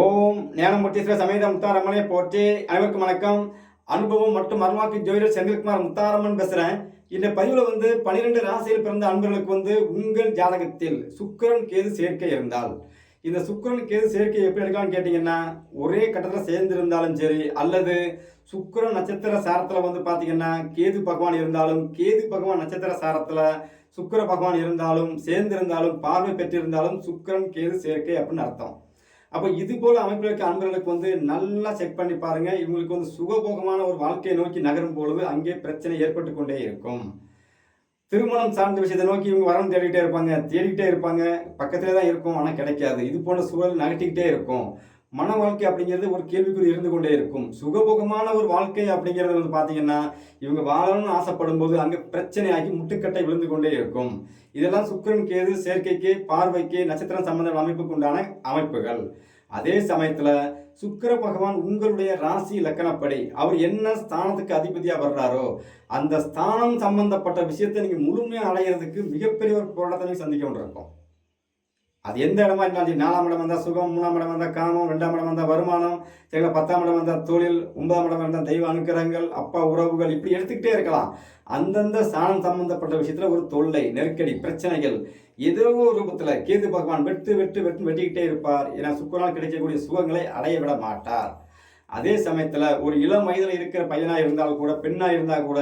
ஓம் ஞானமூர்த்தீஸ்வர சமேத முத்தாரம்மனை போற்றி. அனைவருக்கும் வணக்கம். அனுபவம் மற்றும் அருள்வாக்கு ஜோதிடர் செந்தில்குமார் முத்தாரம்மன் பேசுகிறேன் இந்த பதிவில் வந்து பன்னிரெண்டு ராசியில் பிறந்த அன்பர்களுக்கு வந்து உங்கள் ஜாதகத்தில் சுக்கரன் கேது சேர்க்கை இருந்தால் இந்த சுக்கரன் கேது சேர்க்கை எப்படி இருக்கான்னு கேட்டிங்கன்னா ஒரே கட்டத்தில் சேர்ந்திருந்தாலும் சரி அல்லது சுக்கிரன் நட்சத்திர சாரத்தில் வந்து பார்த்தீங்கன்னா கேது பகவான் இருந்தாலும் கேது பகவான் நட்சத்திர சாரத்தில் சுக்கிர பகவான் இருந்தாலும் சேர்ந்திருந்தாலும் பார்வை பெற்றிருந்தாலும் சுக்கரன் கேது சேர்க்கை அப்படின்னு அர்த்தம். அப்போ இது போல அமைப்பில் இருக்க அன்பர்களுக்கு வந்து நல்லா செக் பண்ணி பாருங்க. இவங்களுக்கு வந்து சுகபோகமான ஒரு வாழ்க்கையை நோக்கி நகரும் பொழுது அங்கே பிரச்சனை ஏற்பட்டு கொண்டே இருக்கும். திருமணம் சார்ந்த விஷயத்தை நோக்கி இவங்க வரம் தேடிக்கிட்டே இருப்பாங்க. தேடிக்கிட்டே இருப்பாங்க. பக்கத்திலே தான் இருக்கும் ஆனால் கிடைக்காது. இது போன்ற சூழல் நகட்டிக்கிட்டே இருக்கும். மன வாழ்க்கை அப்படிங்கிறது ஒரு கேள்விக்குறி இருந்து கொண்டே இருக்கும். சுகபோகமான ஒரு வாழ்க்கை அப்படிங்கிறது வந்து பார்த்தீங்கன்னா இவங்க வாழணும்னு ஆசைப்படும் போது அங்கே பிரச்சனையாகி முட்டுக்கட்டை விழுந்து கொண்டே இருக்கும். இதெல்லாம் சுக்கரன் கேது சேர்க்கைக்கு பார்வைக்கு நட்சத்திரம் சம்பந்த அமைப்புக்கு உண்டான அமைப்புகள். அதே சமயத்தில் சுக்கிர பகவான் உங்களுடைய ராசி லக்கணப்படி அவர் என்ன ஸ்தானத்துக்கு அதிபதியாக வர்றாரோ அந்த ஸ்தானம் சம்பந்தப்பட்ட விஷயத்தை நீங்கள் முழுமையாக அடையிறதுக்கு மிகப்பெரிய ஒரு போராட்டத்தை நீங்க சந்திக்க வேண்டியிருக்கும். அது எந்த இடமா இருந்தாலும் நாலாம் இடம் வந்தால் சுகம் மூணாம் இடம் வந்தால் காமம் ரெண்டாம் இடம் வந்தால் வருமானம் சரிங்களா? பத்தாம் இடம் வந்தால் தொழில் ஒன்பதாம் இடம் வந்தால் தெய்வ அனுக்கிரகங்கள் அப்பா உறவுகள் இப்படி எடுத்துக்கிட்டே இருக்கலாம். அந்தந்த ஸ்தானம் சம்பந்தப்பட்ட விஷயத்தில் ஒரு தொல்லை நெருக்கடி பிரச்சனைகள் ஏதோ ஒரு ரூபத்தில் கேது பகவான் வெட்டு வெட்டு வெட்டு வெட்டிக்கிட்டே இருப்பார். ஏன்னா சுக்கரால் கிடைக்கக்கூடிய சுகங்களை அடைய விட மாட்டார். அதே சமயத்தில் ஒரு இளம் வயதில் இருக்கிற பையனாக இருந்தால் கூட பெண்ணாக இருந்தால் கூட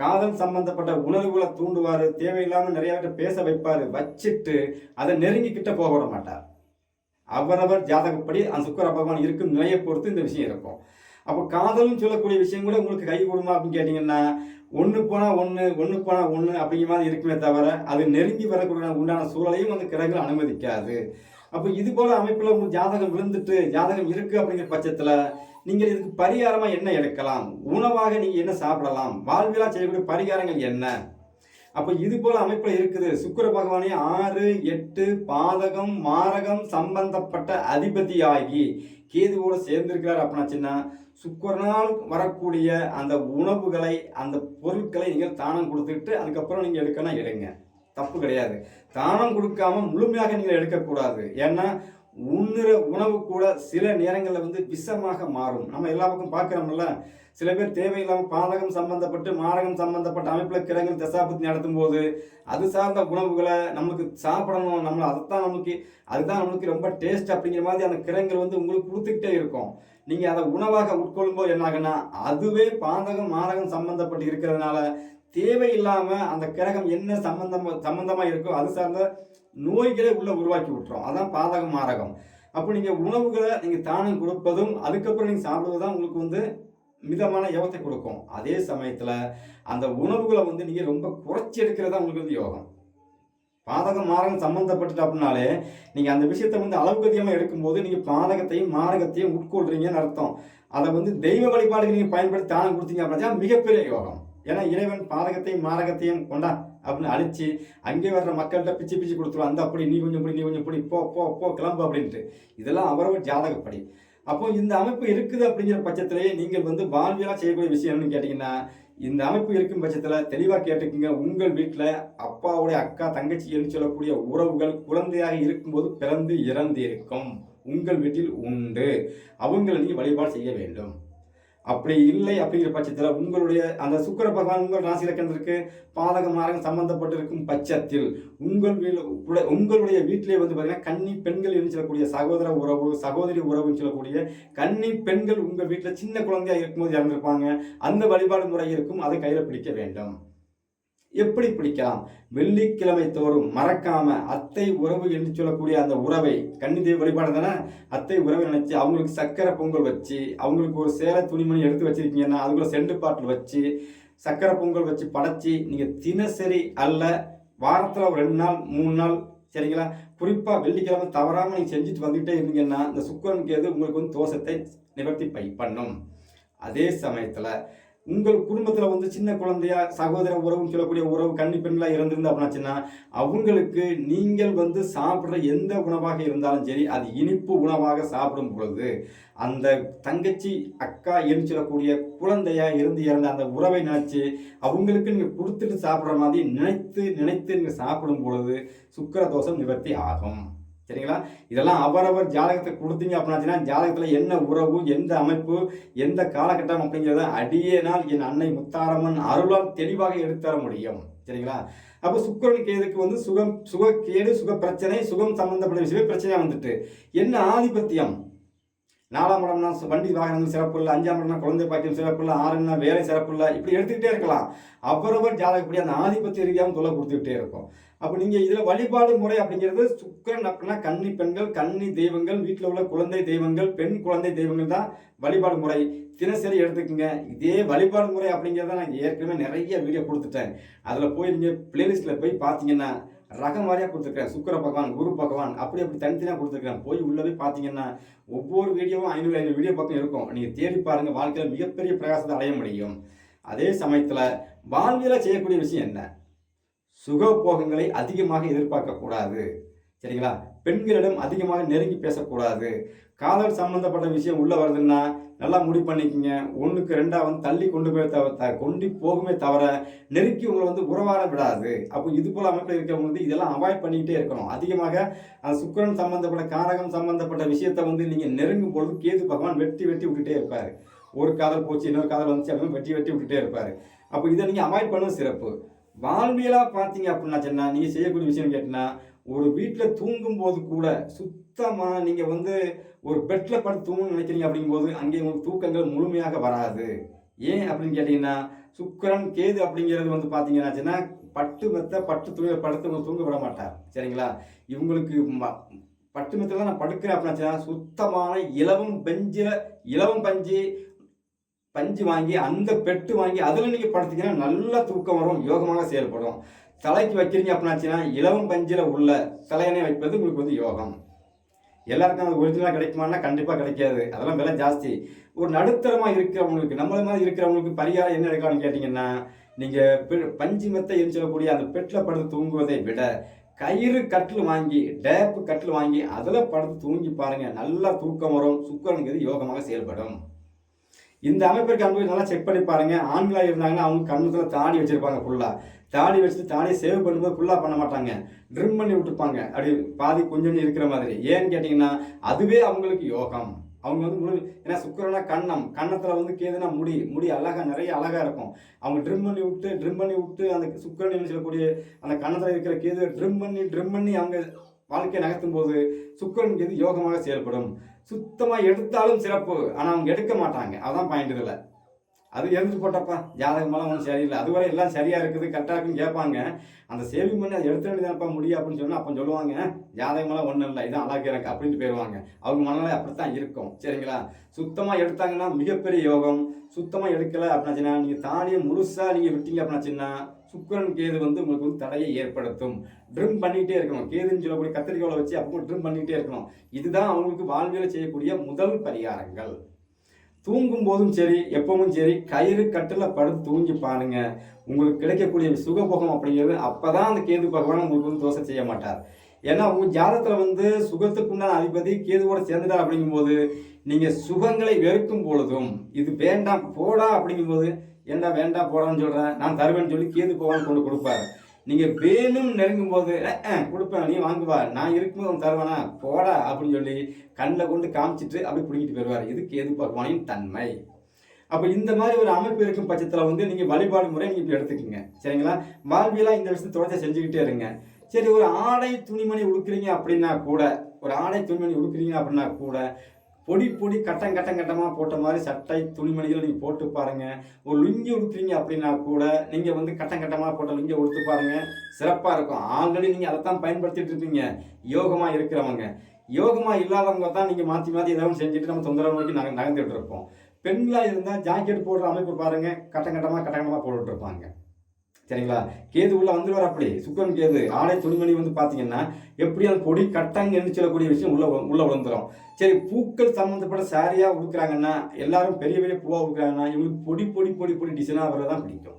காதல் சம்பந்தப்பட்ட உணர்வுகளை தூண்டுவார் தேவையில்லாமல் நிறைய பேர் பேச வைப்பார் வச்சுட்டு அதை நெருங்கிக்கிட்ட போக விட மாட்டார். அவரவர் ஜாதகப்படி அந்த சுக்கர பகவான் இருக்கும் நிலையை பொறுத்து இந்த விஷயம் இருக்கும். அப்போ காதல்னு சொல்லக்கூடிய விஷயம் கூட உங்களுக்கு கை கொடுமா அப்படின்னு கேட்டிங்கன்னா ஒன்று போனால் ஒன்று ஒன்று போனால் ஒன்று அப்படிங்கிற மாதிரி இருக்குமே தவிர அது நெருங்கி வரக்கூடிய உண்டான சூழலையும் அந்த கிரகங்கள் அனுமதிக்காது. அப்போ இது போல அமைப்பில் உங்களுக்கு ஜாதகம் விழுந்துட்டு ஜாதகம் இருக்குது அப்படிங்கிற பட்சத்தில் நீங்கள் இதுக்கு பரிகாரமாக என்ன எடுக்கலாம்? உணவாக நீங்கள் என்ன சாப்பிடலாம்? வாழ்வியலாக செய்யக்கூடிய பரிகாரங்கள் என்ன? அப்போ இது போல அமைப்பில் இருக்குது. சுக்கர பகவானே ஆறு எட்டு பாதகம் மாரகம் சம்பந்தப்பட்ட அதிபதியாகி கேதுவோடு சேர்ந்திருக்கிறார் அப்படின்னாச்சுன்னா சுக்கரனால் வரக்கூடிய அந்த உணவுகளை அந்த பொருட்களை நீங்கள் தானம் கொடுத்துட்டு அதுக்கப்புறம் நீங்கள் எடுக்கணும் எடுங்க. தப்பு கிடையாது. தானம் கொடுக்காம முழுமையாக நீங்கள் எடுக்கக்கூடாது. ஏன்னா உண்ணுற உணவு கூட சில நேரங்களில் வந்து விஷமாக மாறும். நம்ம எல்லா பக்கம் பார்க்குறோம்ல சில பேர் தேவையில்லாமல் பாதகம் சம்பந்தப்பட்டு மாரகம் சம்பந்தப்பட்ட அமைப்பில் கிழங்கு தசாபத்தி நடத்தும் போது அது சார்ந்த உணவுகளை நமக்கு சாப்பிடணும் நம்ம அதைத்தான் நமக்கு அதுதான் நமக்கு ரொம்ப டேஸ்ட் அப்படிங்கிற மாதிரி அந்த கிரகங்கள் வந்து உங்களுக்கு கொடுத்துக்கிட்டே இருக்கும். நீங்கள் அதை உணவாக உட்கொள்ளும்போது என்ன ஆகுன்னா அதுவே பாதகம் மாரகம் சம்பந்தப்பட்டு இருக்கிறதுனால தேவையில்லாமல் அந்த கிரகம் என்ன சம்பந்தம் சம்பந்தமாக இருக்கோ அது சார்ந்த நோய்களை உள்ள உருவாக்கி விட்டுரும். அதான் பாதகம் மாரகம். அப்போ நீங்கள் உணவுகளை நீங்கள் தானம் கொடுப்பதும் அதுக்கப்புறம் நீங்கள் சாப்பிடுவது தான் உங்களுக்கு வந்து மிதமான யோகத்தை கொடுக்கும். அதே சமயத்தில் அந்த உணவுகளை வந்து நீங்கள் ரொம்ப குறைச்சி எடுக்கிறது தான் உங்களுக்கு வந்து யோகம். பாதகம் மாரகம் சம்மந்தப்பட்டுட்டு அப்படின்னாலே நீங்கள் அந்த விஷயத்தை வந்து அளவுக்கு அதிகமாக எடுக்கும்போது நீங்கள் பாதகத்தையும் மாரகத்தையும் உட்கொள்றீங்கன்னு அர்த்தம். அதை வந்து தெய்வ வழிபாடுக்கு நீங்கள் பயன்படுத்தி தானம் கொடுத்தீங்க அப்படின்னா மிகப்பெரிய யோகம். ஏன்னா இறைவன் பாதகத்தையும் மாரகத்தையும் கொண்டா அப்படின்னு அழிச்சு அங்கே வர்ற மக்கள்கிட்ட பிச்சு பிச்சு கொடுத்துருவோம் அந்த அப்படி நீ கொஞ்சம் இப்படி நீ கொஞ்சம் இப்படி போ போ போ கிளம்பு அப்படின்ட்டு. இதெல்லாம் அவரவர் ஜாதகப்படி. அப்போ இந்த அமைப்பு இருக்குது அப்படிங்கிற பட்சத்திலேயே நீங்கள் வந்து வாழ்வியலாக செய்யக்கூடிய விஷயம் என்னன்னு கேட்டிங்கன்னா இந்த அமைப்பு இருக்கும் பட்சத்தில் தெளிவாக கேட்டுக்குங்க. உங்கள் வீட்டில் அப்பாவுடைய அக்கா தங்கச்சி என்று சொல்லக்கூடிய உறவுகள் குழந்தையாக இருக்கும்போது பிறந்து இறந்து இருக்கும் உங்கள் வீட்டில் உண்டு. அவங்களை நீங்கள் வழிபாடு செய்ய வேண்டும். அப்படி இல்லை அப்படிங்கிற பட்சத்தில் உங்களுடைய அந்த சுக்கர பகவான் உங்கள் ராசி இலக்கணத்திற்கு பாதக மாரகம் சம்பந்தப்பட்டிருக்கும் பட்சத்தில் உங்கள் வீடு உங்களுடைய வீட்டிலே வந்து பார்த்தீங்கன்னா கன்னி பெண்கள் என்று சொல்லக்கூடிய சகோதர உறவு சகோதரி உறவுன்னு சொல்லக்கூடிய கன்னி பெண்கள் உங்கள் வீட்டில் சின்ன குழந்தையா இருக்கும்போது இறந்துருப்பாங்க. அந்த வழிபாடு முறை இருக்கும். அதை கையில் பிடிக்க வேண்டும். எப்படி பிடிக்கலாம்? வெள்ளிக்கிழமை தோறும் மறக்காம அத்தை உறவு என்று சொல்லக்கூடிய அந்த உறவை கன்னிதேவி வழிபாடு தானே? அத்தை உறவை நினைச்சு அவங்களுக்கு சக்கரை பொங்கல் வச்சு அவங்களுக்கு ஒரு சேலை துணிமணி எடுத்து வச்சிருக்கீங்கன்னா அதுக்குள்ள செண்டு பாட்டில் வச்சு சக்கரை பொங்கல் வச்சு படைச்சி நீங்கள் தினசரி அல்ல வாரத்தில் ஒரு ரெண்டு நாள் மூணு நாள் சரிங்களா? குறிப்பாக வெள்ளிக்கிழமை தவறாமல் நீங்கள் செஞ்சுட்டு வந்துகிட்டே இருந்தீங்கன்னா இந்த சுக்கரனுக்கு கேது உங்களுக்கு வந்து தோஷத்தை நிவர்த்தி பை பண்ணும். அதே சமயத்தில் உங்கள் குடும்பத்தில் வந்து சின்ன குழந்தையா சகோதர உறவுன்னு சொல்லக்கூடிய உறவு கன்னி பெண்களாக இருந்திருந்தா அப்படின்னாச்சுன்னா அவங்களுக்கு நீங்கள் வந்து சாப்பிட்ற எந்த உணவாக இருந்தாலும் சரி அது இனிப்பு உணவாக சாப்பிடும் பொழுது அந்த தங்கச்சி அக்கா என்று சொல்லக்கூடிய குழந்தையா இருந்து இறந்த அந்த உறவை நினைச்சு அவங்களுக்கு நீங்கள் கொடுத்துட்டு சாப்பிட்ற மாதிரி நினைத்து நினைத்து நீங்கள் சாப்பிடும் பொழுது சுக்கர தோஷம் நிவர்த்தி ஆகும். சரிங்களா? இதெல்லாம் அவரவர் ஜாதகத்தை கொடுத்தீங்க அப்படின்னாச்சுன்னா ஜாதகத்தில் என்ன உறவு எந்த அமைப்பு எந்த காலகட்டம் அப்படிங்கிறத அடியேனால் என் அன்னை முத்தாரம்மன் அருளால் தெளிவாக எடுத்துத்தர முடியும். சரிங்களா? அப்போ சுக்கரன் கேதுக்கு வந்து சுகம் சுக கேடு சுக பிரச்சனை சுகம் சம்பந்தப்பட்ட விஷயமே பிரச்சனையாக வந்துட்டு என்ன ஆதிபத்தியம்? நாலாம் இடம்னா வண்டி வாகனங்கள் சிறப்பு இல்லை அஞ்சாம் இடம்னா குழந்தை பாக்கியம் சிறப்பு இல்லை ஆறுனா வேலை சிறப்பு இல்லை இப்படி எடுத்துக்கிட்டே இருக்கலாம். அவரவர் ஜாதகப்படி அந்த ஆதிபத்திய ரீதியாகவும் தொலை கொடுத்துக்கிட்டே இருக்கும். அப்போ நீங்கள் இதில் வழிபாடு முறை அப்படிங்கிறது சுக்கரன் அப்படின்னா கன்னி பெண்கள் கன்னி தெய்வங்கள் வீட்டில் உள்ள குழந்தை தெய்வங்கள் பெண் குழந்தை தெய்வங்கள் தான் வழிபாடு முறை. தினசரி எடுத்துக்கோங்க. இதே வழிபாடு முறை அப்படிங்கிறத நான் ஏற்கனவே நிறைய வீடியோ கொடுத்துட்டேன். அதில் போய் நீங்கள் பிளேலிஸ்ட்டில் போய் பார்த்தீங்கன்னா ரகம் வாரியாக கொடுத்துருக்கேன் சுக்கர பகவான் குரு பகவான் அப்படி அப்படி தனித்தனியாக கொடுத்துருக்கேன் போய் உள்ளே போய் பார்த்தீங்கன்னா ஒவ்வொரு வீடியோவும் ஐநூறு ஐநூறு வீடியோ பக்கம் இருக்கும். நீங்கள் தேடி பாருங்கள் வாழ்க்கையில் மிகப்பெரிய பிரகாசத்தை அடைய முடியும். அதே சமயத்தில் வாழ்வியல செய்யக்கூடிய விஷயம் என்ன? சுகபோகங்களை அதிகமாக எதிர்பார்க்கக்கூடாது. சரிங்களா? பெண்களிடம் அதிகமாக நெருங்கி பேசக்கூடாது. காதல் சம்பந்தப்பட்ட விஷயம் உள்ள வருதுன்னா நல்லா முடிவு பண்ணிக்கோங்க. ஒன்றுக்கு ரெண்டாவது வந்து தள்ளி கொண்டு போய் தவிர கொண்டு போகுமே தவிர நெருக்கி உங்களை வந்து உறவாட விடாது. அப்போ இது போல் அமைப்பில் இருக்கிறவங்க வந்து இதெல்லாம் அவாய்ட் பண்ணிக்கிட்டே இருக்கணும். அதிகமாக அந்த சுக்கிரன் சம்பந்தப்பட்ட காரகம் சம்பந்தப்பட்ட விஷயத்தை வந்து நீங்கள் நெருங்கும் பொழுது கேது பகவான் வெட்டி வெட்டி விட்டுட்டே இருப்பார். ஒரு காதல் போச்சு இன்னொரு காதல் வந்துச்சு அப்படின்னு வெட்டி வெட்டி விட்டுட்டே இருப்பார். அப்போ இதை நீங்கள் அவாய்ட் பண்ண சிறப்பு. வாழ்வியலாக பார்த்தீங்க அப்படின்னா சொன்னால் நீங்கள் செய்யக்கூடிய விஷயம் கேட்டினா ஒரு வீட்டில் தூங்கும்போது கூட சுத்தமாக நீங்கள் வந்து ஒரு பெட்டில் படுத்து தூங்கணும்னு நினைக்கிறீங்க அப்படிங்கும்போது அங்கே உங்களுக்கு தூக்கங்கள் முழுமையாக வராது. ஏன் அப்படின்னு கேட்டிங்கன்னா சுக்கரன் கேது அப்படிங்கிறது வந்து பார்த்தீங்கன்னாச்சுன்னா பட்டு மெத்த பட்டு துணியை படுத்து உங்களை தூங்க விட மாட்டார். சரிங்களா? இவங்களுக்கு ம- பட்டு மெத்தில் நான் படுக்கிறேன் அப்படின்னாச்சுன்னா சுத்தமான இலவம் பெஞ்சில் இலவம் பஞ்சு பஞ்சு வாங்கி அந்த பெட்டு வாங்கி அதில் நீங்கள் படுத்திங்கன்னா நல்ல தூக்கம் வரும் யோகமாக செயல்படும். தலைக்கு வைக்கிறீங்க அப்படின்னாச்சுன்னா இளவும் பஞ்சில் உள்ள தலையணை வைப்பது உங்களுக்கு வந்து யோகம். எல்லாருக்கும் அது ஒரிஜினலாக கிடைக்குமான்னா கண்டிப்பாக கிடைக்காது. அதெல்லாம் விலை ஜாஸ்தி. ஒரு நடுத்தரமாக இருக்கிறவங்களுக்கு நம்மள மாதிரி இருக்கிறவங்களுக்கு பரிகாரம் என்ன எடுக்கலாம்னு கேட்டிங்கன்னா நீங்கள் பஞ்சு மெத்தை என்று சொல்லக்கூடிய அந்த பெட்டில் படுத்து தூங்குவதை விட கயிறு கட்டில் வாங்கி டேப்பு கட்டில் வாங்கி அதில் படுத்து தூங்கி பாருங்கள் நல்லா தூக்கம் வரும். சுக்கரனுங்கிறது யோகமாக செயல்படும். இந்த அமைப்பிற்கு அன்பு நல்லா செக் பண்ணி பாருங்கள் ஆண்களாக இருந்தாங்கன்னா அவங்க கண்ணுக்குள்ள தாடி வச்சுருப்பாங்க ஃபுல்லாக தாடி வச்சுட்டு தாடியை சேவ் பண்ணும்போது ஃபுல்லாக பண்ண மாட்டாங்க. ட்ரிம் பண்ணி விட்டுப்பாங்க. அப்படி பாதி கொஞ்சம் இருக்கிற மாதிரி. ஏன்னு கேட்டிங்கன்னா அதுவே அவங்களுக்கு யோகம். அவங்க வந்து முழு ஏன்னா சுக்கரனா கண்ணம். கன்னத்தில் வந்து கேதுனா முடி. முடி அழகாக நிறைய அழகாக இருக்கும். அவங்க ட்ரிம் பண்ணி விட்டு ட்ரிம் பண்ணி விட்டு அந்த சுக்கரன் சொல்லக்கூடிய அந்த கன்னத்தில் இருக்கிற கேது ட்ரிம் பண்ணி ட்ரிம் பண்ணி அவங்க வாழ்க்கையை நகர்த்தும் போது சுக்கரன் கேது யோகமாக செயல்படும். சுத்தமாக எடுத்தாலும் சிறப்பு. ஆனால் அவங்க எடுக்க மாட்டாங்க. அதான் பாயிண்ட் இதில். அது எழுந்து போட்டப்பா ஜாதகமெல்லாம் ஒன்றும் சரியில்லை. அதுவரை எல்லாம் சரியாக இருக்குது கரெக்டாக இருக்குன்னு கேட்பாங்க. அந்த சேவிங் பண்ணி அதை எடுத்து வேண்டியதானப்பா முடியும் அப்படின்னு சொன்னால் அப்போ சொல்லுவாங்க ஜாதகமெல்லாம் ஒன்றும் இல்லை இதான் அழகு எனக்கு அப்படின்ட்டு போயிடுவாங்க அவங்க மனநிலை அப்படித்தான் இருக்கும் சரிங்களா? சுத்தமாக எடுத்தாங்கன்னா மிகப்பெரிய யோகம். சுத்தமாக எடுக்கலை அப்படின்னாச்சுன்னா நீங்கள் தாடியை முழுசாக நீங்கள் விட்டீங்க அப்படின்னாச்சுன்னா சுக்கிரன் கேது வந்து உங்களுக்கு வந்து தடையை ஏற்படுத்தும். ட்ரிம் பண்ணிகிட்டே இருக்கணும். கேதுன்னு சொல்லக்கூடிய கத்திரிக்கோலை வச்சு அப்போ ட்ரிம் பண்ணிக்கிட்டே இருக்கணும். இதுதான் அவங்களுக்கு வாழ்வியல் செய்யக்கூடிய முதல் பரிகாரங்கள். தூங்கும் போதும் சரி எப்பவும் சரி கயிறு கட்டில் படுத்து தூங்கி பாருங்க. உங்களுக்கு கிடைக்கக்கூடிய சுகபோகம் அப்படிங்கிறது அப்போ தான் அந்த கேது பகவான் உங்களுக்கு வந்து தோசை செய்ய மாட்டார். ஏன்னா உங்கள் ஜாதத்தில் வந்து சுகத்துக்குண்டான அதிபதி கேதுவோட சேர்ந்துட்டார் அப்படிங்கும்போது நீங்கள் சுகங்களை வெறுக்கும் பொழுதும் இது வேண்டாம் போடா அப்படிங்கும்போது ஏண்டா வேண்டாம் போடான்னு சொல்கிறேன் நான் தருவேன்னு சொல்லி கேது பகவான் கொண்டு கொடுப்பாரு. நீங்க வேணும் நெருங்கும் போது கொடுப்பேன் நீ வாங்குவா நான் இருக்கும்போது அவன் தருவானா? போடா அப்படின்னு சொல்லி கண்ணில் கொண்டு காமிச்சிட்டு அப்படி பிடிக்கிட்டு போயிடுவார். இதுக்கு எது பகவானின் தன்மை? அப்போ இந்த மாதிரி ஒரு அமைப்பு இருக்கும் பட்சத்தில் வந்து நீங்கள் வழிபாடு முறை நீங்கள் இப்போ எடுத்துக்கோங்க. சரிங்களா? வாழ்வியெல்லாம் இந்த விஷயத்தை தொடர்ச்சி செஞ்சுக்கிட்டே இருங்க. சரி ஒரு ஆடை துணிமணி உடுக்குறீங்க அப்படின்னா கூட ஒரு ஆடை துணிமணி உடுக்குறீங்க அப்படின்னா கூட பொடி பொடி கட்டம் கட்டம் கட்டமாக போட்ட மாதிரி சட்டை துணிமணிகள் நீங்கள் போட்டு பாருங்கள் ஒரு லுங்கி உடுத்துறீங்க அப்படின்னா கூட நீங்கள் வந்து கட்டம் கட்டமாக போட்ட லுங்கி உடுத்து பாருங்கள் சிறப்பாக இருக்கும். ஆல்ரெடி நீங்கள் அதை தான் பயன்படுத்திட்டு இருப்பீங்க. யோகமாக இருக்கிறவங்க. யோகமாக இல்லாதவங்க தான் நீங்கள் மாற்றி மாற்றி ஏதாவது செஞ்சுட்டு நம்ம தொந்தரவு நோக்கி நாங்கள் நகர்ந்துட்டு இருப்போம். பெண்களாக இருந்தால் ஜாக்கெட் போடுற அமைப்பு பாருங்க. கட்டம் கட்டமாக கட்டம் கட்டமாக சரிங்களா? கேது உள்ள வந்துடுவார் அப்படி. சுக்கரன் கேது. ஆடை துணிமணி வந்து பார்த்தீங்கன்னா எப்படி அந்த பொடி கட்டங்க என்று சொல்லக்கூடிய விஷயம் உள்ள உள்ள விழுந்துடும் சரி பூக்கள் சம்மந்தப்பட்ட சாரியாக உடுக்குறாங்கன்னா எல்லாரும் பெரிய பெரிய பூவாக உடுக்குறாங்கன்னா இவங்களுக்கு பொடி பொடி பொடி பொடி டிசைனாக வரதான் பிடிக்கும்.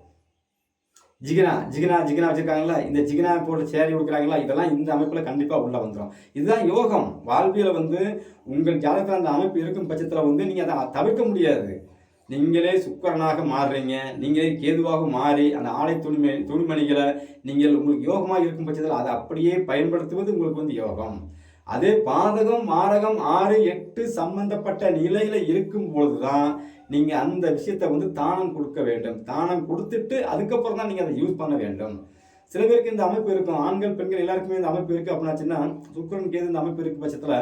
ஜிகினா ஜிகினா ஜிகினா வச்சுருக்காங்களா இந்த ஜிகினா போட்டு சேரி கொடுக்குறாங்களா இதெல்லாம் இந்த அமைப்பில் கண்டிப்பாக உள்ளே வந்துடும் இதுதான் யோகம். வாழ்வியல வந்து உங்கள் ஜாதகத்தில் அந்த அமைப்பு இருக்கும் பட்சத்தில் வந்து நீங்கள் அதை தவிர்க்க முடியாது. நீங்களே சுக்கரனாக மாறுறீங்க. நீங்களே கேதுவாக மாறி அந்த ஆலை துணிமணி துணிமணிகளை நீங்கள் உங்களுக்கு யோகமாக இருக்கும் பட்சத்தில் அதை அப்படியே பயன்படுத்துவது உங்களுக்கு வந்து யோகம். அதே பாதகம் மாரகம் ஆறு எட்டு சம்பந்தப்பட்ட நிலையில இருக்கும் பொழுதுதான் நீங்க அந்த விஷயத்தை வந்து தானம் கொடுக்க வேண்டும். தானம் கொடுத்துட்டு அதுக்கப்புறம் தான் நீங்க அதை யூஸ் பண்ண வேண்டும். சில பேருக்கு இந்த அமைப்பு இருக்கும். ஆண்கள் பெண்கள் எல்லாருக்குமே இந்த அமைப்பு இருக்கு அப்படின்னாச்சுன்னா சுக்கரன் கேது இந்த அமைப்பு இருக்கு பட்சத்துல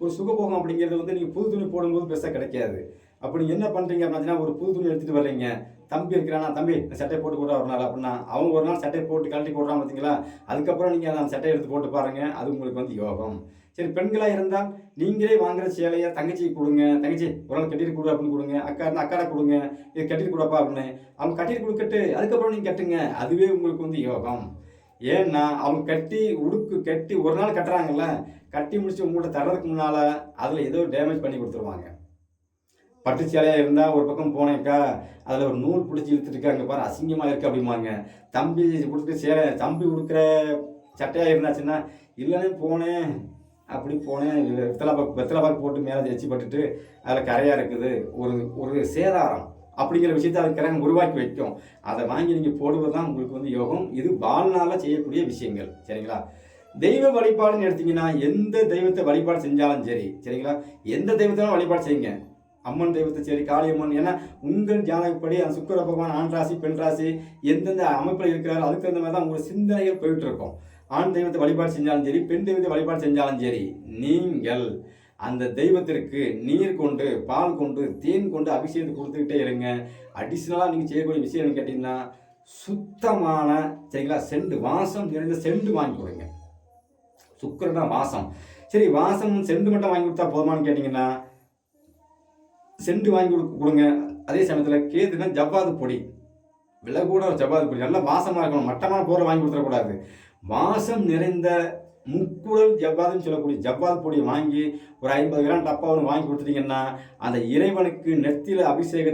ஒரு சுகபோகம் அப்படிங்கிறது வந்து நீங்க புது துணி போடும்போது பெருசாக கிடைக்காது. அப்போ நீங்கள் என்ன பண்ணுறீங்க அப்படின்னா ஒரு புது துணி எடுத்துகிட்டு வர்றீங்க. தம்பி இருக்கிறானா? தம்பி சட்டை போட்டு கூட ஒரு நாள் அப்படின்னா அவங்க ஒரு நாள் சட்டை போட்டு கழட்டி போடுறான் பார்த்தீங்களா அதுக்கப்புறம் நீங்கள் அந்த சட்டையை எடுத்து போட்டு பாருங்கள் அது உங்களுக்கு வந்து யோகம். சரி பெண்களாக இருந்தால் நீங்களே வாங்குற சேலையை தங்கச்சிக்கு கொடுங்க. தங்கச்சி ஒரு நாள் கட்டிட்டு கொடு அப்படின்னு கொடுங்க. அக்கா இருந்தால் அக்காடா கொடுங்க. இது கட்டிட்டு கொடுப்பா அப்படின்னு. அவங்க கட்டிட்டு கொடுக்கட்டு அதுக்கப்புறம் நீங்கள் கட்டுங்க. அதுவே உங்களுக்கு வந்து யோகம். ஏன்னா அவங்க கட்டி உடுக்கு கட்டி ஒரு நாள் கட்டுறாங்கல்ல கட்டி முடிச்சு உங்கள்கிட்ட தர்றதுக்கு முன்னால் அதில் ஏதோ டேமேஜ் பண்ணி கொடுத்துருவாங்க. பட்டு சேலையாக இருந்தால் ஒரு பக்கம் போனேக்கா அதில் ஒரு நூல் பிடிச்சி இழுத்துட்டு அங்கே பாரு அசிங்கமாக இருக்குது அப்படிம்பாங்க. தம்பி கொடுக்குற சேலை தம்பி கொடுக்குற சட்டையாக இருந்தாச்சுன்னா இல்லைன்னு போனேன். அப்படி போனேன். வெத்தலை பாக்கு வெத்தலை பாக்கு போட்டு மேலே எச்சி பட்டுட்டு அதில் கரையாக இருக்குது. ஒரு ஒரு சேதாரம் அப்படிங்கிற விஷயத்தை அது கிரகம் உருவாக்கி வைக்கும். அதை வாங்கி நீங்கள் போடுவது தான் உங்களுக்கு வந்து யோகம். இது வாழ்நாளில் செய்யக்கூடிய விஷயங்கள். சரிங்களா? தெய்வ வழிபாடுன்னு எடுத்தீங்கன்னா எந்த தெய்வத்தை வழிபாடு செஞ்சாலும் சரி சரிங்களா? எந்த தெய்வத்தாலும் வழிபாடு செய்யுங்க. அம்மன் தெய்வத்தை சரி காளியம்மன் ஏன்னா உங்கள் ஜாதகப்படி அந்த சுக்கர பகவான் ஆண் ராசி பெண் ராசி எந்தெந்த அமைப்பில் இருக்கிறாரோ அதுக்கு தகுந்த மாதிரி தான் உங்களோட சிந்தனைகள் போயிட்டு இருக்கும் ஆண் தெய்வத்தை வழிபாடு செஞ்சாலும் சரி பெண் தெய்வத்தை வழிபாடு செஞ்சாலும் சரி நீங்கள் அந்த தெய்வத்திற்கு நீர் கொண்டு பால் கொண்டு தேன் கொண்டு அபிஷேகத்தை கொடுத்துக்கிட்டே இருங்க. அடிஷ்னலாக நீங்கள் செய்யக்கூடிய விஷயம் என்னன்னு கேட்டிங்கன்னா சுத்தமான சரிங்களா செண்டு வாசம் நிறைந்த செண்டு வாங்கி கொடுங்க. சுக்கரனா வாசம். சரி வாசம் செண்டு மட்டும் வாங்கி கொடுத்தா போதுமான்னு கேட்டிங்கன்னா செண்டு வாங்கி கொடு கொடுங்க. அதே சமயத்தில் கேதுன்னா ஜவ்வாது பொடி. விலை கூட ஒரு ஜவ்வாது பொடி. நல்லா வாசமாக இருக்கணும். மட்டமான பொருளை வாங்கி கொடுத்துடக்கூடாது. வாசம் நிறைந்த முக்குடல் ஜவ்வாதுன்னு சொல்லக்கூடிய ஜவ்வாது பொடியை வாங்கி ஒரு ஐம்பது கிராம் டப்பா ஒன்று வாங்கி கொடுத்துட்டீங்கன்னா அந்த இறைவனுக்கு நெத்தியில் அபிஷேக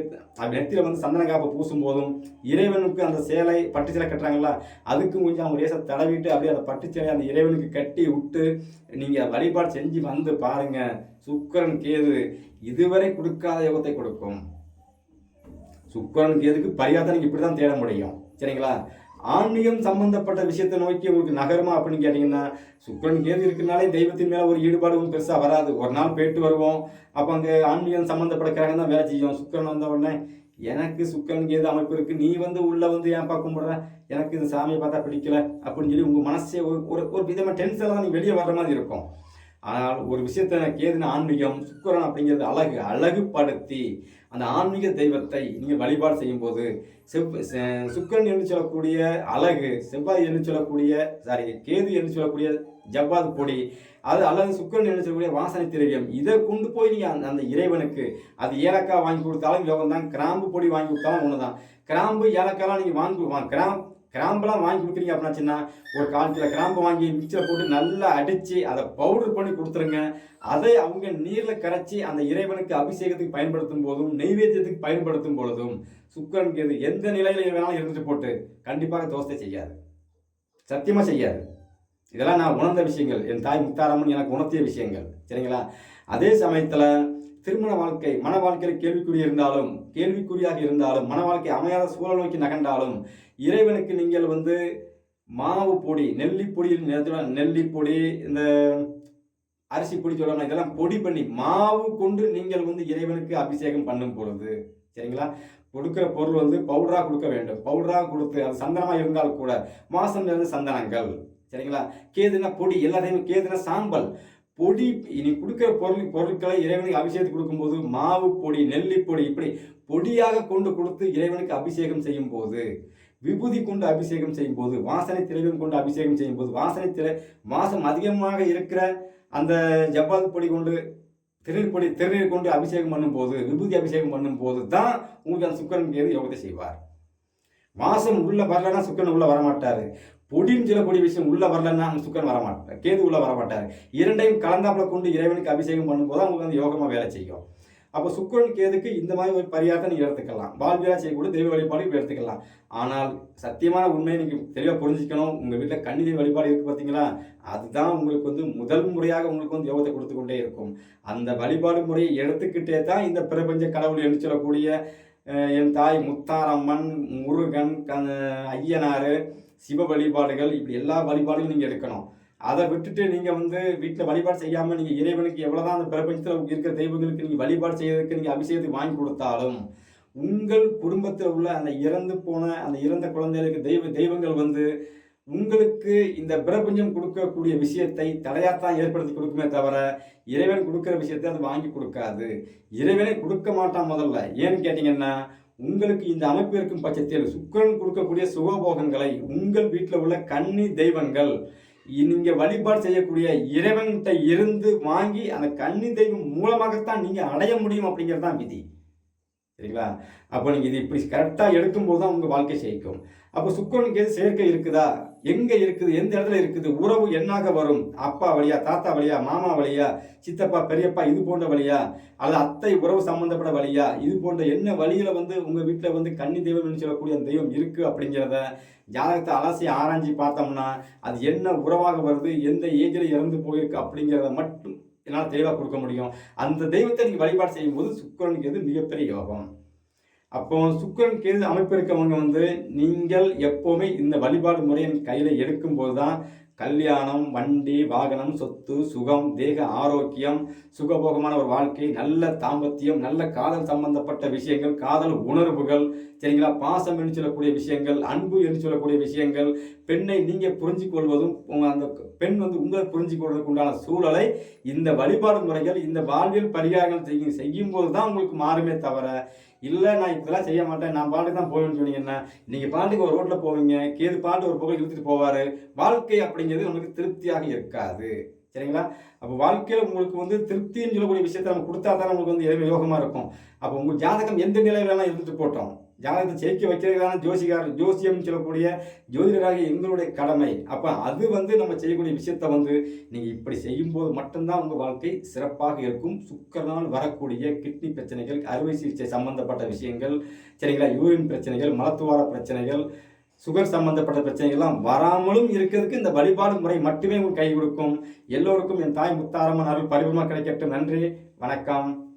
நெத்தியில் வந்து சந்தன காப்பை பூசும் போதும் இறைவனுக்கு அந்த சேலை பட்டு சேலை கட்டுறாங்கல்ல அதுக்கும் கொஞ்சம் அவங்க ரேசை தடவிட்டு அப்படியே அந்த பட்டு சேலை அந்த இறைவனுக்கு கட்டி விட்டு நீங்கள் வழிபாடு செஞ்சு வந்து பாருங்கள் சுக்கரன் கேது இதுவரை கொடுக்காத யோகத்தை கொடுக்கும். சுக்கரன் கேதுக்கு பரிகாரத்தை நீங்கள் இப்படி தான் தேட முடியும். சரிங்களா? ஆன்மீகம் சம்பந்தப்பட்ட விஷயத்தை நோக்கி உங்களுக்கு நகருமா அப்படின்னு கேட்டிங்கன்னா சுக்கரன் கேது இருக்கிறனாலே தெய்வத்தின் மேலே ஒரு ஈடுபாடு ஒன்றும் பெருசாக வராது. ஒரு நாள் போயிட்டு வருவோம். அப்போ அங்கே ஆன்மீகம் சம்மந்தப்பட்ட கிரகம் தான் வேலை செய்யும். சுக்கரன் வந்த உடனே எனக்கு சுக்கரன் கேது அமைப்பு இருக்குது நீ வந்து உள்ளே வந்து ஏன் பார்க்க முடியல எனக்கு இந்த சாமியை பார்த்தா பிடிக்கல. அப்படின்னு சொல்லி உங்கள் மனசே ஒரு ஒரு ஒரு விதமாக டென்ஷனில் நீ வெளியே வர்ற மாதிரி இருக்கும். ஆனால் ஒரு விஷயத்தை கேதுன ஆன்மீகம் சுக்கரன் அப்படிங்கிறது அழகு அழகுபடுத்தி அந்த ஆன்மீக தெய்வத்தை நீங்கள் வழிபாடு செய்யும்போது செவ் சுக்கரன் என்று சொல்லக்கூடிய அழகு செவ்வாய் என்று சொல்லக்கூடிய சாரி கேது என்று சொல்லக்கூடிய ஜவ்வாது பொடி அது அல்லது சுக்கரன் என்று சொல்லக்கூடிய வாசனை திரவியம் இதை கொண்டு போய் நீங்கள் அந்த அந்த இறைவனுக்கு அது ஏலக்காய் வாங்கி கொடுத்தாலும் யோகம் தான் கிராம்பு பொடி வாங்கி கொடுத்தாலும் ஒன்று தான் கிராம்பு ஏலக்காய்லாம் நீங்கள் வாங்கி வாங்க கிராம் கிராம்பெல்லாம் வாங்கி கொடுக்குறீங்க அப்படின்னாச்சுன்னா ஒரு கால் கிலோ கிராம்பு வாங்கி மிக்சியில் போட்டு நல்லா அடித்து அதை பவுடர் பண்ணி கொடுத்துருங்க. அதை அவங்க நீரில் கரைச்சி அந்த இறைவனுக்கு அபிஷேகத்துக்கு பயன்படுத்தும் போதும் நெய்வேத்தியத்துக்கு பயன்படுத்தும் பொழுதும் சுக்கரன் கேது எந்த நிலையில் வேணாலும் இருந்துட்டு போட்டு கண்டிப்பாக தோசை செய்யாது. சத்தியமாக செய்யாது. இதெல்லாம் நான் உணர்ந்த விஷயங்கள். என் தாய் முத்தாரம்மன் எனக்கு உணர்த்திய விஷயங்கள். சரிங்களா? அதே சமயத்தில் திருமண வாழ்க்கை மன வாழ்க்கையில் கேள்விக்குறி இருந்தாலும் கேள்விக்குறியாக இருந்தாலும் மன வாழ்க்கை அமையாத சூழல் நோக்கி நகண்டாலும் இறைவனுக்கு நீங்கள் வந்து மாவு பொடி நெல்லிப்பொடி நெல்லிப்பொடி இந்த அரிசி பொடி சொல்லலாம் இதெல்லாம் பொடி பண்ணி மாவு கொண்டு நீங்கள் வந்து இறைவனுக்கு அபிஷேகம் பண்ணும் பொழுது சரிங்களா? கொடுக்குற பொருள் வந்து பவுடராக கொடுக்க வேண்டும். பவுடராக கொடுத்து அது சந்தனமாக இருந்தாலும் கூட மாசம் நிறைந்த சந்தனங்கள் சரிங்களா? கேதுனா பொடி எல்லாத்தையும் கேதுனா சாம்பல். பொடி நீ கொடுக்குற பொருள் பொருட்களை இறைவனுக்கு அபிஷேகத்துக்கு கொடுக்கும்போது மாவு பொடி நெல்லிப்பொடி இப்படி பொடியாக கொண்டு கொடுத்து இறைவனுக்கு அபிஷேகம் செய்யும் போது விபூதி கொண்டு அபிஷேகம் செய்யும் போது வாசனை திரவியம் கொண்டு அபிஷேகம் செய்யும் போது வாசனை திரை வாசம் அதிகமாக இருக்கிற அந்த ஜவ்வாது பொடி கொண்டு திருநீர் பொடி திருநீர் கொண்டு அபிஷேகம் பண்ணும்போது விபூதி அபிஷேகம் பண்ணும்போது தான் உங்களுக்கு அந்த சுக்கரன் கேது யோகத்தை செய்வார். வாசம் உள்ள வரலன்னா சுக்கரன் உள்ள வரமாட்டாரு. பொடின்னு சொல்லக்கூடிய விஷயம் உள்ள வரலன்னா அந்த சுக்கன் வரமாட்டார். கேது உள்ள வரமாட்டார். இரண்டையும் கலந்தாப்புல கொண்டு இறைவனுக்கு அபிஷேகம் பண்ணும்போது அவங்களுக்கு வந்து யோகமாக வேலை செய்யும். அப்போ சுக்கரன் கேதுக்கு இந்த மாதிரி ஒரு பரிகாரத்தை நீங்கள் எடுத்துக்கலாம். வாழ்வியலா செய்யக்கூடிய தெய்வ வழிபாடு இப்ப எடுத்துக்கலாம். ஆனால் சத்தியமான உண்மையை நீங்கள் தெளிவாக புரிஞ்சுக்கணும். உங்கள் வீட்டில் கன்னி வழிபாடு இருக்குது பார்த்தீங்களா அதுதான் உங்களுக்கு வந்து முதல் முறையாக உங்களுக்கு வந்து யோகத்தை கொடுத்து கொண்டே இருக்கும். அந்த வழிபாடு முறையை எடுத்துக்கிட்டே தான் இந்த பிரபஞ்ச கடவுள் என்று சொல்லக்கூடிய என் தாய் முத்தாரம்மன் முருகன் க ஐயனார் சிவ வழிபாடுகள் இப்படி எல்லா வழிபாடுகளும் நீங்கள் எடுக்கணும். அதை விட்டுட்டு நீங்கள் வந்து வீட்டில் வழிபாடு செய்யாமல் நீங்கள் இறைவனுக்கு எவ்வளோதான் அந்த பிரபஞ்சத்தில் இருக்கிற தெய்வங்களுக்கு நீங்கள் வழிபாடு செய்யறதுக்கு நீங்கள் அபிஷேகத்துக்கு வாங்கி கொடுத்தாலும் உங்கள் குடும்பத்தில் உள்ள அந்த இறந்து போன அந்த இறந்த குழந்தைகளுக்கு தெய்வ தெய்வங்கள் வந்து உங்களுக்கு இந்த பிரபஞ்சம் கொடுக்கக்கூடிய விஷயத்தை தடையாத்தான் ஏற்படுத்தி கொடுக்குமே தவிர இறைவன் கொடுக்குற விஷயத்தை அது வாங்கி கொடுக்காது. இறைவனை கொடுக்க மாட்டான் முதல்ல. ஏன்னு கேட்டிங்கன்னா உங்களுக்கு இந்த அமைப்பு இருக்கும் பட்சத்தில் சுக்கரன் கொடுக்கக்கூடிய சுகபோகங்களை உங்கள் வீட்டில் உள்ள கன்னி தெய்வங்கள் நீங்கள் வழிபாடு செய்யக்கூடிய இறைவன்கிட்ட இருந்து வாங்கி அந்த கன்னி தெய்வம் மூலமாகத்தான் நீங்கள் அடைய முடியும் அப்படிங்கிறது தான் விதி. சரிங்களா? அப்போ நீங்கள் இது இப்படி கரெக்டாக எடுக்கும்போது தான் உங்கள் வாழ்க்கை செய்யும் அப்போ சுக்கரனுக்கு எது சேர்க்கை இருக்குதா? எங்கே இருக்குது? எந்த இடத்துல இருக்குது? உறவு என்னாக வரும்? அப்பா வழியா தாத்தா வழியா மாமா வழியா சித்தப்பா பெரியப்பா இது போன்ற வழியா அல்லது அத்தை உறவு சம்பந்தப்பட்ட வழியா இது போன்ற என்ன வழியில வந்து உங்கள் வீட்டில் வந்து கன்னி தெய்வம்னு சொல்லக்கூடிய அந்த தெய்வம் இருக்குது அப்படிங்கிறத ஜாதகத்தை அலசி ஆராய்ஞ்சி பார்த்தோம்னா அது என்ன உறவாக வருது? எந்த ஏஜில் இறந்து போயிருக்கு அப்படிங்கிறத மட்டும் என்னால் தெளிவாக கொடுக்க முடியும். அந்த தெய்வத்தை நீங்கள் வழிபாடு செய்யும்போது சுக்கரனுக்கு எது மிகப்பெரிய யோகம்? அப்போ சுக்கரன் கேது அமைப்பு இருக்கவங்க வந்து நீங்கள் எப்போவுமே இந்த வழிபாடு முறையை கையில் எடுக்கும்போது தான் கல்யாணம் வண்டி வாகனம் சொத்து சுகம் தேக ஆரோக்கியம் சுகபோகமான ஒரு வாழ்க்கை நல்ல தாம்பத்தியம் நல்ல காதல் சம்பந்தப்பட்ட விஷயங்கள் காதல் உணர்வுகள் சரிங்களா? பாசம் என்று சொல்லக்கூடிய விஷயங்கள் அன்பு என்று சொல்லக்கூடிய விஷயங்கள் பெண்ணை நீங்கள் புரிஞ்சு கொள்வதும் உங்கள் அந்த பெண் வந்து உங்களை புரிஞ்சு உண்டான சூழலை இந்த வழிபாடு முறைகள் இந்த வாழ்வியல் பரிகாரங்கள் செய்யும் செய்யும் போது தான் உங்களுக்கு மாறுமே தவிர இல்லை நான் இப்படிலாம் செய்ய மாட்டேன். நான் பாட்டுக்கு தான் போவேன்னு சொன்னீங்கன்னா நீங்கள் பாட்டுக்கு ஒரு ரோட்டில் போவீங்க. கேது பாட்டு ஒரு பக்கம் இழுத்துட்டு போவார். வாழ்க்கை அப்படிங்கிறது நமக்கு திருப்தியாக இருக்காது. சரிங்களா? அப்போ வாழ்க்கையில் உங்களுக்கு வந்து திருப்தின்னு சொல்லக்கூடிய விஷயத்தை நம்ம கொடுத்தா தான் உங்களுக்கு வந்து எதுவுமே யோகமாக இருக்கும். அப்போ உங்கள் ஜாதகம் எந்த நிலையிலலாம் இருந்துட்டு போட்டோம்? ஜாதகத்தை ஜெயிக்க வைக்கிறதுக்கான ஜோசிகார் ஜோசியம் சொல்லக்கூடிய ஜோதிடராக எங்களுடைய கடமை. அப்போ அது வந்து நம்ம செய்யக்கூடிய விஷயத்த வந்து நீங்கள் இப்படி செய்யும்போது மட்டும்தான் உங்கள் வாழ்க்கை சிறப்பாக இருக்கும். சுக்கரனால் வரக்கூடிய கிட்னி பிரச்சனைகள் அறுவை சிகிச்சை சம்பந்தப்பட்ட விஷயங்கள் சரிங்களா? யூரின் பிரச்சனைகள் மலத்துவார பிரச்சனைகள் சுகர் சம்பந்தப்பட்ட பிரச்சனைகள்லாம் வராமலும் இருக்கிறதுக்கு இந்த வழிபாடு முறை மட்டுமே உங்களுக்கு கை கொடுக்கும். எல்லோருக்கும் என் தாய் முத்தாரம்மன் அருள் பரிபூர்ணமாக கிடைக்கட்டும். நன்றி. வணக்கம்.